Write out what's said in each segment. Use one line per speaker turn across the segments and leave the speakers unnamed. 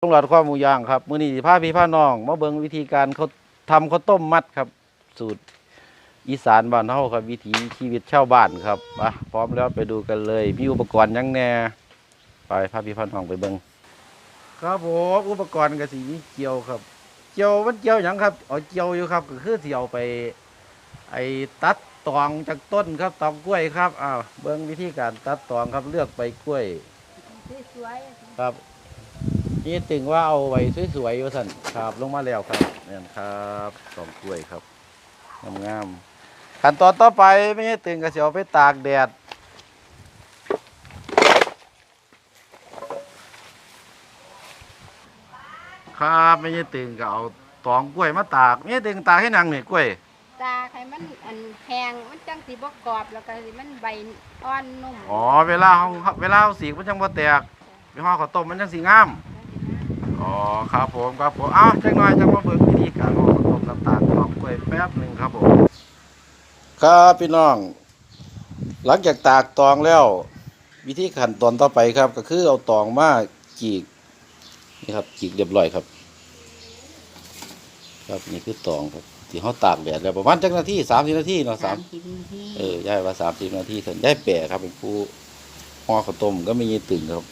ต้องหลอดข้อหมูย่างครับมื้อนี้สิพาพี่พาน้องมาเบิ่งวิธีการเขาทำข้าวต้มมัดครับ สูตรอีสานบ้านเฮาครับ วิถีชีวิตชาวบ้านครับมาพร้อมแล้วไปดูกันเลยมีอุปกรณ์หยังแหน่ไปพาพี่พาน้องไปเบิ่งครับผมอุปกรณ์ก็สิมีเกี่ยวครับ เกี่ยวมันเกี่ยวหยังครับเอาเกี่ยวอยู่ครับก็คือสิเอาไป ไอ้ตัดตองจากต้นครับตองกล้วยครับอ้าวเบิ่งวิธีการตัดตองครับเลือกใบกล้วย
สวย
ครับ นี่ตึงว่าเอาไว้สวยๆอยู่สั่นครับลงมาแล้วครับนี่นครับสองกล้วยครับงามๆขั้นตอนต่อไปไม่ใช่ตึงก็เสียวไปตากแดดครับไม่ใช่ตึงก็เอาตองกล้วยมาตากไม่ใช่ตึงตากให้นางเนี่ยกล้วย
ๆตาให้มันอันแห้งมันจังสิบ่กรอบแล้วก็สิมันใบอ่อนนุ่ม
อ๋อเวลาเฮาเวลาเฮาสีกมันจังบ่แตกไปห่อข้าวต้มมันจังสีงามอ๋อ ครับผมครับผมเอ้าจังหน่อยจังมาเบิ่งวิธีการห่อข้าวต้มน้ำตาลกรอบกล้วยแป๊บหนึ่งครับผม ครับพี่น้อง หลังจากตากตองแล้ว วิธีขั้นตอนต่อไปครับ ก็คือเอาตองมาจีกนี่ครับจีกเรียบร้อยครับ ครับนี่คือตองครับที่เขาตากแดดแล้วประมาณจักนาทีสามสิบนาทีเนาะสาม
สิบนาที
เออย่ายว่าสามสิบนาทีถึงย่ายแปะครับเป็นผู้ห่อข้าวต้มก็มีตึงครับ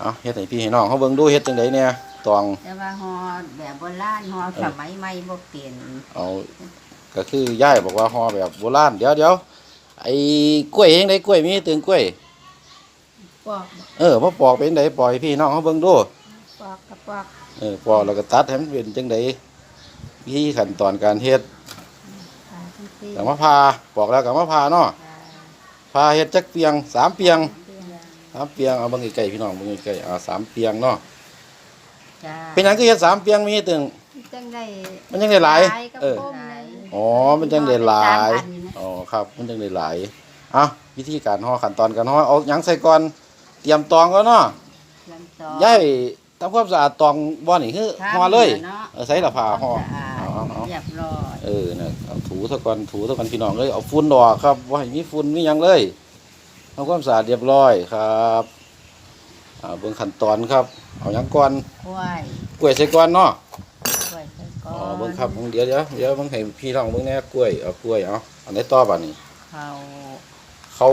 เอาเฮ็ดให้พี่ให้น้องเขาเบิ่งดูเฮ็ดจังไดเนี่ยตอง
แต่ว่าฮอแบบโบราณฮอสมัยใหม่บ่เปลี่ยน
เอาก็คือย่ายบอกว่าห่อแบบโบราณเดี๋ยวเดี๋ยวไอ้กล้วยเองได้กล้วยมีตึงกล้วย
ปอก
เออพอปอกเป็นไดปล่อยพี่น้องเขาเบิ่งดู
ปอกกับปอก
เออปอกแล้วก็ตัดให้มันเป็นจังไดวิธีขั้นตอนการเฮ็ด
ตาที่ตี
แต่มาพาปอกแล้วก็มาพาเนาะพาเฮ็ดจักเปียงสามเปียง สามเปียงเอาเบิ่งใกล้ๆพี่น้องเบิ่งใกล้ๆอ่าสามเปียงเนาะ
จ้า
เป็นหยังคือเฮ็ดสามเปียงมีตึง
จังได้
มันยังได้หลาย
กับ
เออ
ต้มเลย
อ๋อมันจังได้หลาย
สมอันนี่นะ
อ๋อครับ มันจังได้หลายอะวิธีการห่อขั้นตอนการห่อเอาหยังใส่ก่อนเตรียมตองก่อนเนาะ
ลำตอง
ย้ายทำความสะอาดตองบ่นี่คือ
ทำ
ห่อเลย
เนาะ
เออใส่ละผ้าห่อ
สะอาด
เอาเอา
เรียบร้อย
เออเนี่ยเอาถูซะก่อนถูซะก่อนพี่น้องเลยเอาฝุ่นดอกครับบ่ให้มีฝุ่นมีหยังเลย ทำความสะอาดเรียบร้อยครับอ่าเบิ่งขั้นตอนครับ เอาหยังก่อน
กล้วย
กล้วยใส่ก่อนเนาะ
กล้วยใส่ก่
อ๋
อ
อนเบิ่งครับเบิ่งเดี๋ยวเดี๋ยวเดี๋ยวเบิ่งให้พี่น้องเบิ่งแหน่กล้วยเอากล้วยเอาอันไหนต่อบัดนี้
เขา
เขา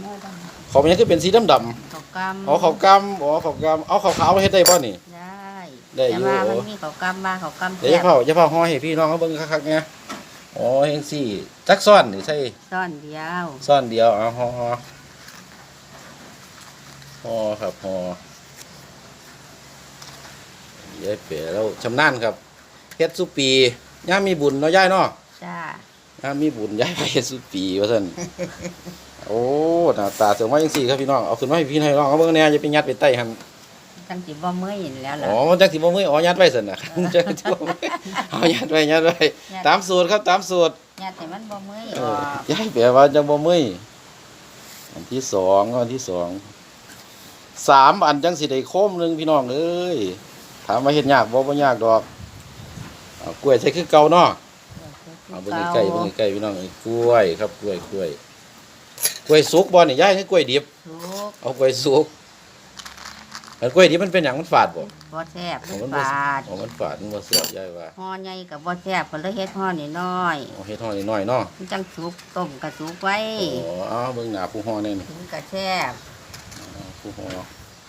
เมื่อด
เขาเป็นหยังคือเป็นสีดำำ
เขากำ
ๆอ๋อเขาวกำอ๋อเขาวกำเอาขาวขาวๆเฮ็ดได้ป่ะนี่
ได้
ได้อยู่
แต่ว่ามันมีเขากำบ้างเขากำ
เดี๋ยวจะเผาจะเผาห่อให้พี่น้องเขาเบิ่งคักๆเนี่ย อ๋อเฮงสี่จักซ่อนนี่ใช่
ซ่อนเดียว
ซ่อนเดียวเอาห่อห่อห่อครับห่อยายเป๋แล้วชำนาญครับเฮ็ดสุปีย่ามมีบุญเนาะยายเนาะ
จ้า
ย่ามมีบุญยายไปเฮ็ดสุปีว่าซั่นโอ้หน้าตาเสือมาจังซี่ครับพี่น้องเอาขึ้นมาให้พี่ให้น้องเอาเบิ่งแหน่อย่าไปยัดไปใต้หั่น
จังสิบ่เมื่อยเห็นแล้วล่ะ
อ๋อมันจังสิบ่มืออ๋อยัดไว้ซั่นน่ะจังสิบ่มือเอายัดไว้ยัดไว้ตามสูตรครับตามสูตร
ญาติมันบ่เมื่อย
เอ
ออ
อกยายแปลว่าจังบ่มืออันที่สองอันที่สองสามอันจังสิได้โคมหนึงพี่น้องเอ้ยถามว่าเฮ็ดยากบ่บ่ยากดอกเอากล้วยใส่คือเก่าเนาะ เอาเบิ่งใกล้ๆเบิ่งใกล้ๆพี่น้องเอ้ยกล้วยครับกล้วยกล้วยกล้วยสุกบ่นี่ยายคือกล้วยดิบ
ทุก
เอากล้วยสุก อันกล้วยดิบมันเป็นหยังมันฝาดบ่
บ่แซ่บ
อ๋อ
มั
มัน
น
บ่
บาด
อ๋อมันฝาดมันบ่เสียบยายว่า
ห่อใหญ่กับบ่แซ่บก็เลยเฮ็ดห่อน้อย
เอาเฮ็ดห่อน้อยๆเนาะ
ๆมันจังสุกต้มก็สุกไว้
อ๋อเอาเบิ่งหน้าผู้ห่อแน่นี่
ถึงก็แซ่บ
อ๋อผู้ห่อ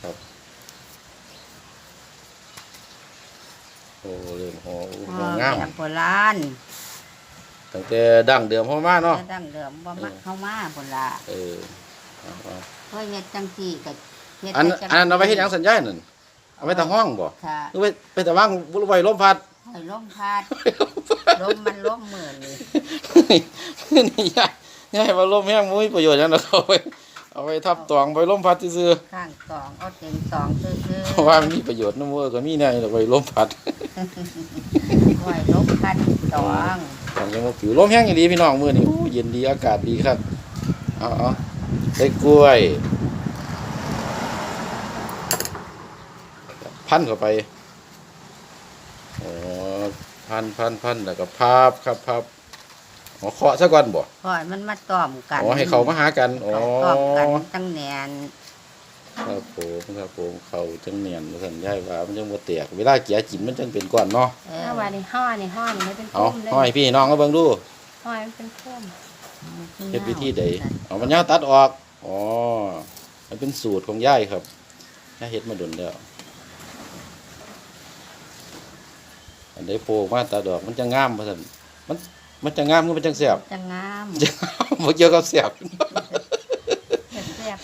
ครับโอ้เริ่มห่อโอ้
ห่
ห่
อ
องาม
แบบโบราณ
ตั้งแต่ดั้งเดิมห่อมาเนาะ
แต่ดั้งเดิมบ่มักเข้ามาพุ่นล่ะ
เออเอาเอา
เฮ้ยเฮ็ดจังซี่ก็ เฮ็ด
อัน
ได้จัง
อันนั้นเอาไว้เฮ็ดหยังสัญญาณนั่นเอาไว้ทางห้องบ่
ค่ะ
หรือไว้ไปแต่ว่างบ่ไว้ลมพัด
ให้ลมพัดลมมันลมมื้อนี่
นี่ยายยายว่าลมแห้งบ่มีประโยชน์หยังดอกเอาไว้เอาไว้ทับตวงไว้ลมพัดซื่อ
ข้างตองเอาเต็งตองซื่อ
ๆเพราะว่ามันมีประโยชน์นำว่าก็มีแน่ดอกไว้ลมพัด
ๆไว้ลมพัดตอง
ของจังหวัดผิวลมแห้งอย่างดีพี่น้องมื้อนี้โอ้เย็นดีอากาศดีครับเอาเอาได้กล้วย พันเข้าไปอ๋อพันพันพันแล้วก็พับครับพับอ๋อเคาะซะก่อนบ่
ขอยมันมาต้อมกัน
อ๋อให้เขามาหากันอ๋อ
เขาต้อมกันตั้งแนน
อ๋อครับผมครับผมเขาจังเนียนว่าซั่นยายว่ามันจังบ่แตกเวลาเกียกินมันจังเป็นก้อนเนาะ
เออ
ถ้าว่านี่ห่อนี่ห่อนี่มันเป็น
เอา
โค้มเลย
ห้อยพี่น้องก็เบิ่งดู
ห่อมันเป็นโค้ม
เฮ็ดวิธีใดเอามันยาวตัดออกอ๋อมันเป็นสูตรของยายครับยายเฮ็ดมาดนแล้ว อันใดโผล่มาตัดออกมันจะงามว่าซั่นมันมันจะงามคือมันจังแซ่บ
จะงาม
บ่เกี่ยวกับแซ่บ
แซ่บ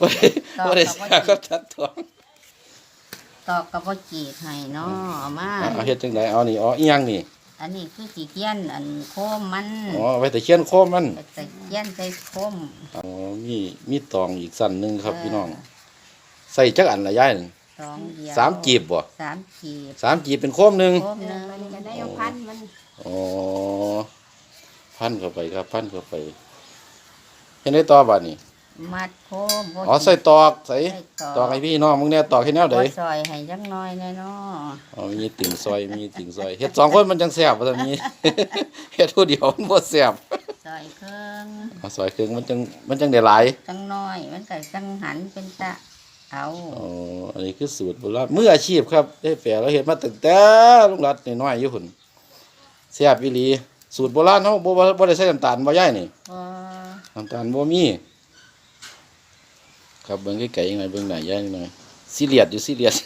บ่ได้บ่ได้แซ่บกับตัดทอง
ตอกกับบ่จีกให้เนาะเอามา
เอาเฮ็ดจังไดเอานี่อ๋ออีหยังนี่
อันนี้คือสีเขียนอันโคมมัน
อ๋อไว้แต่เขียนโคมมัน
ตะเขียนใส่โคม
อ๋อมีมีตองอีกสั้นหนึงครับพี่น้องใส่จักอันละยายนั่น
สองเดียว
สามจีบบ่
สามจีบ
สามจีบเป็นโคมหนึง
โคม
เอ
หนึ
องมันก็ได้เอาพันมัน
อ๋อพันเข้าไปครับ พันเข้าไปเห็นได้ต่อบัดนี้
มัดโคมบ่
อ๋อใส่ตอกใส่
ใส่
ตอกให้พี่น้องมึงเนี่ยตอกให้แนวใด
บ่ซอยให้จักหน่อยแน่เนาะ
อ๋อมีติ่งซอยมีติ่งซอยเฮ็ดสองคนมันจังแซ่บว่าซั่นนี้เฮ็ดผู้เดียวมันบ่แซ่บ
ซอยเครื่อง
เอาซอยเครื่องมันจังมันจังได้หลาย
จังน้อยมันก็จังหันเป็นตะ เอา
อ๋ออันนี้คือสูตรโบราณมืออาชีพครับได้แปลเราเฮ็ดมาตั้งแต่ลุงรัดน้อยๆอยู่พุ่นแซ่บอีหลีสูตรโบราณเฮาบ่บ่บ่ได้ใส่น้ำตาลบ่ยายนี่
บ่
น้ำตาลบ่มีครับเบิ่งไกลๆยังไงเบิ่งหน้ายายหน่อยซีเรียสอยู่ซีเรียส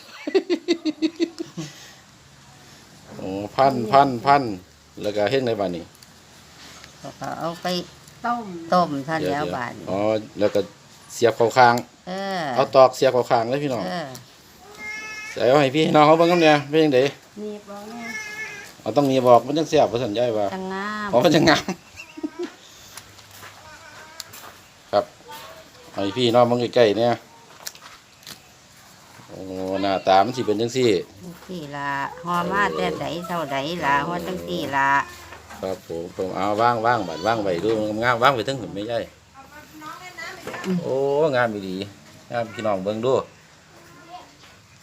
โอ้พันพันพันแล้วก็เฮ็ดในบ้านนี้
ก็เอาไป
ต้ม
ต้มท่าน
เดี๋ย
แล้ว
เดี๋ย
บาด
อ๋อแล้วก็ เสียบเข้าข้าง
เออ
เอาตอกเสียบเข้าข้างเลยพี่น้อง
เออ
ใส่เอาให้พี่น้องเขาเบิ่งกันเนี่ยเป็นจังได
มีบเอาเนี่ย
เอาต้องมีบอกมันจังแซ่บว่าซั่นยายว่า
จังงาม
อ๋อมันจะงาม ครับเอาให้พี่น้องมึงใกล้ๆเนี่ยโอ้หน้าตามันสิเป็นจังซี่
สี่ละหอมาแต่ใดเท่าใดละหอจังสี่ละ
ครับผมผมเอาว่างว่างบัดว่างไว้ดูมันงามว่างไปถึงหุ่นไม่ใช่ โอ้งามดีงามพี่น้องเบิ่งดู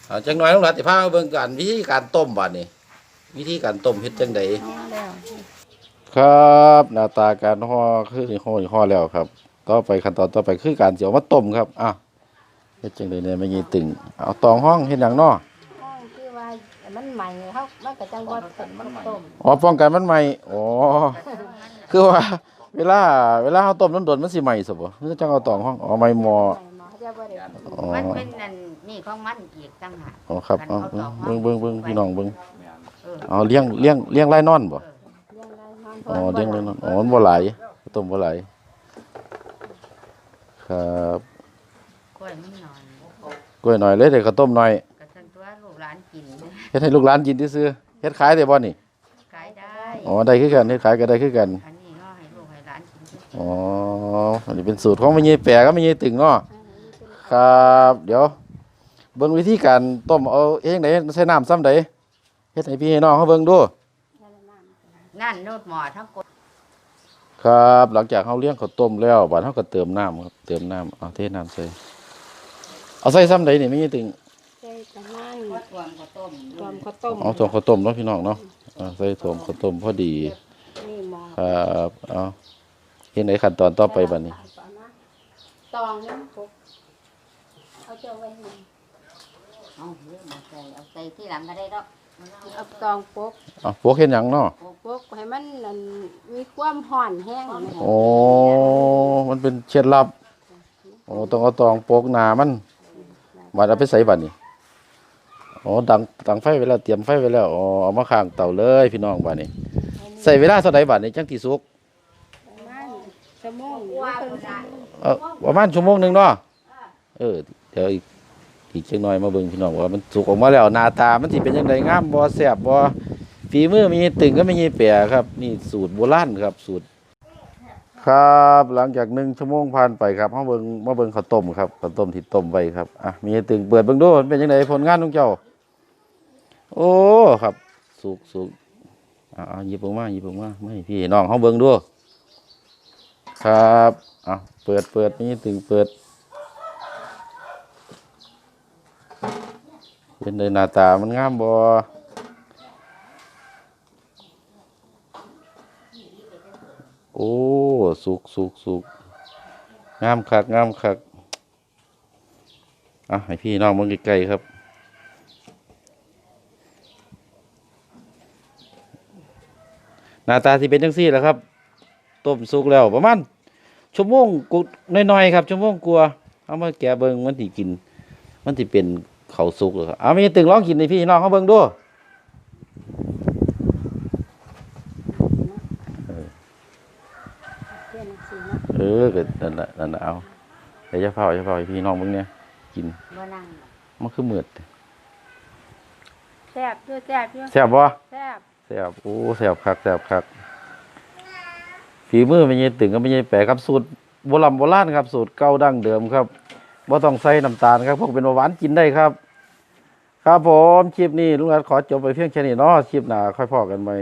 เอาจังหน่อยลุงหลานสิพามาเบิ่งกันวิธีการต้มบัดนี่วิธีการต้มเฮ็ดจังได
ห่อแล้ว
ครับหน้าตาการห่อคือห่อห่อแล้วครับ ต่อไปขั้นตอนต่อไปคือการเสียวมาต้มครับอะเฮ็ดจังไดเนี่ยไม่ยีตึงเอาตองห้องเฮ็ดหยังเนาะ
ห้องคือว่ามันใหม่เฮามันก็จังบ่ต้ม
อ๋อป้องกันมันใหม่อ๋อคือว่า เวลา เวลาเฮาต้มโดนๆมันสิใหม่ซะบ่คือจังเอาตองห้องอ๋อใหม่หม้อ
ใหม่มาจะบ่ได้
อ๋อ
มันเป็นนั่นนี่ของมันอีกตั้งหาก
อ๋อครับเอาเบิ่งเบิ่งเบิ่งพี่น้องเบิ่ง
เออ
เอาเลี้ยงเลี้ยงเลี้ยงไร่นอนบ่
เลี้ยงได้นอน
อ๋อเลี้ยงไร่นอนอ๋อมันบ่หลายต้มบ่หลายครับ
กล้วยมันหน่อย
กล้วยหน่อยเลยเดี๋ยวข้าวต้มหน่อย
กระทั่งตัวลูกหลานกิน
เฮ็ดให้ลูกหลานกินซื่อๆเฮ็ดขายได้บ่นี่
ขายได้
อ๋อได้คือกันเฮ็ดขายก็ได้คือกัน
อัน อ
อ๋อ อันนี้เป็นสูตรของแม่ยีแปะก็แม่ยีตึงเนาะ ครับ เดี๋ยว เบิ่งวิธีการต้มเอาเองไดใส่น้ำซ้ำใดเฮ็ดให้พี่ให้น้องเขาเบิ่งดู
ๆนั่นโนดหมอทั้งกด
ครับ หลังจากเฮาเลี้ยงข้าวต้มแล้วบัดเฮาก็เติมน้ำครับ เติมน้ำเอาเทน้ำใส่ เอาใส่ซ้ำใดนี่แม่ยีตึง
ใส่กระมัง
รวมข้าวต้ม
รวมข้าวต้ม
เอาถ่วงข้าวต้มเนาะพี่น้องเนาะเอาใส่ถ่วงข้าวต้มพอดี
นี่หมอ
ครับ เอา เฮ็ดในขั้นตอนต่อไปบัดนี้
ตองนี่ปุ๊บเอาเจ้าไว้ให้
เอาเรื่องมาใส่เอาใส่ที่หลังก็ได้ดอก
เอาตองปุ๊บ
เอาพวกเฮ็ดหยังเนาะ
ปุ๊บให้มันนั่นมีความห่อนแห้งนะ
โอ้ มันเป็นเคล็ดลับ โอ้ต้องเอาตองโปกหนามันบัดเอาไปใส่บัดนี่โอ้ดังดังไฟไว้แล้วเตรียมไฟไว้แล้วอ๋อเอามาข้างเตาเลยพี่น้องบัดนี้ ใส่เวลาเท่าใดบัดนี้จังที่สุก
ประมาณ ชั่วโมงหรือครึ่งชั่วโมง
เออประมาณชั่วโมงหนึ่งเนาะเออเดี๋ยวอีกอีกจักน่อยมาเบิ่งพี่น้องว่ามันสุกออกมาแล้วหน้าตามันสิเป็นจังไดงามบ่แซ่บบ่ฝีมือมีตึงก็ไม่มีแปรครับ นี่สูตรโบราณครับสูตร ครับหลังจากหนึ่งชั่วโมงผ่านไปครับมาเบิ่งมาเบิ่งข้าวต้มครับข้าวต้มที่ต้มไว้ครับอะมีตึงเปิดเบิ่งดูมันเป็นจังไดผลงานของเจ้า โอ้ครับ สุกสุกอ่าหยิบออกมาหยิบออกมาไม่พี่น้องเขาเบิ่งดู ครับอะเปิดเปิดมีตึงเปิด เป็นไดหน้าตามันงามบ่โอ้สุกสุกสุกงามคักงามคักอะให้พี่น้องมึงไกลๆครับหน้าตาที่เป็นจังซี่แหละครับ ต้มสุกแล้วประมาณชั่วโมงกุน้อยๆครับชั่วโมงกลัวาเอามาแกะเบิ่งมันสิกิน มันสิเป็นข้าวสุกเหรอครับเอาไม่ตึงลองกินให้พี่น้องเขาเบิ่งดู
เพื่อนสิเนาะ
เออก็นั่นน่ะนั่นน่ะเอาเดี๋ยวจะเผาจะเผาให้พี่น้องเบิ่งเนี่ยกิน
บ่นั่ง
มันคือมืด
แซ่บด้วยแซ่บด้วย
แซ่บบ่
แซ่บ
แซ่บโอ้แซ่บคักแซ่บคัก ฝีมือไม่ใช่ตึงก็ไม่ใช่แปลครับสูตรโบราณโบราณครับสูตรเก่าดั้งเดิมครับบ่ต้องใส่น้ำตาลครับพวกเป็นหวานกินได้ครับ ครับผมคลิปนี้ลุงรัฐขอจบไปเพียงแค่นี้เนาะคลิปหน้าค่อยพอกันใหม่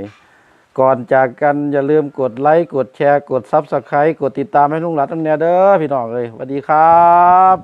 ก่อนจากกันอย่าลืมกดไลค์กดแชร์ กดซับสไครต์กดติดตามให้ลุงรัฐน้งแนวเด้อพี่น้องเลยสวัสดีครับ